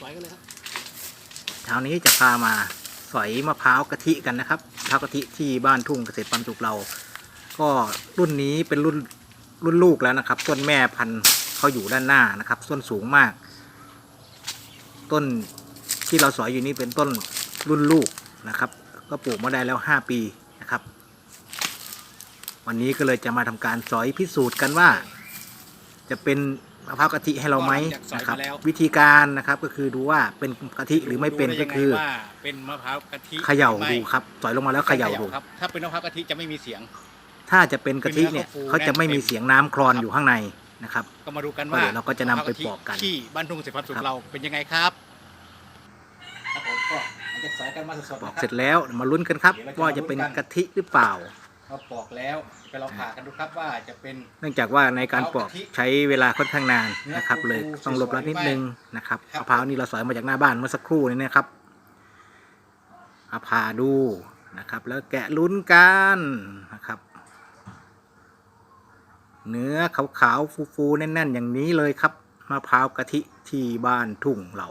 สวยกันเลยครับเช้านี้จะพามาสอยมะพร้าวกะทิกันนะครับมะพร้าวกะทิที่บ้านทุ่งเกษตรปันสุขเรา ก็รุ่นนี้เป็นรุ่นรุ่นลูกแล้วนะครับ ต้นแม่พันธุ์เขาอยู่ด้านหน้านะครับต้นสูงมาก ต้นที่เราสอยอยู่นี้เป็นต้นรุ่นลูกนะครับ ก็ปลูกมาได้แล้ว 5 ปีนะครับ วันนี้ก็เลยจะมาทำการสอยพิสูจน์กันว่า จะเป็น มะพร้าวกะทิให้เราไหมนะครับ วิธีการนะครับก็คือดูว่าเป็นกะทิหรือไม่เป็นดูด้ก็ยังงคือว่าเป็นมะพร้าวกะทิเขย่าหรือไม่ดูครับสอยลงมาแล้วเขย่าดูครับถ้าเป็นมะพร้าวกะทิจะไม่มีเสียง ถ้าจะเป็นกะทิเนี่ยคือเนื้อเขาเขาฟูจะไม่มีแน่นเสียงน้ำคลอนอยู่ข้างในนะครับ ก็มาดูกันก็ว่าเดี๋ยวเราก็จะนำไปปอกกันที่บ้านทุ่งเกษตรพันธุ์สุขครับเราเป็นยังไงครับครับผมก็มันจะสอยกันมาสดๆปอกนะคเสร็บจแล้วมาลุ้นกันครับเดี๋ยวเราจะว่าจะเป็นกะทิหรือเปล่า เราปอกแล้วไปลองผ่ากันดูครับว่าจะเป็น เนื่องจากว่าในการปอกเอากะทิใช้เวลาค่อนข้างนานนะครับเนื้อเลยฟูๆต้องหลบสวยๆละนิดนึงนะครับครับมะพร้าวนี่เราสอยมาจากหน้าบ้านเมื่อสักครู่นี้นะครับเอาผ่าดูนะครับ แล้วแกะลุ้นกันนะครับ เนื้อขาวๆฟูๆแน่นๆ อย่างนี้เลยครับมะพร้าวกะทิที่บ้านทุ่งเรา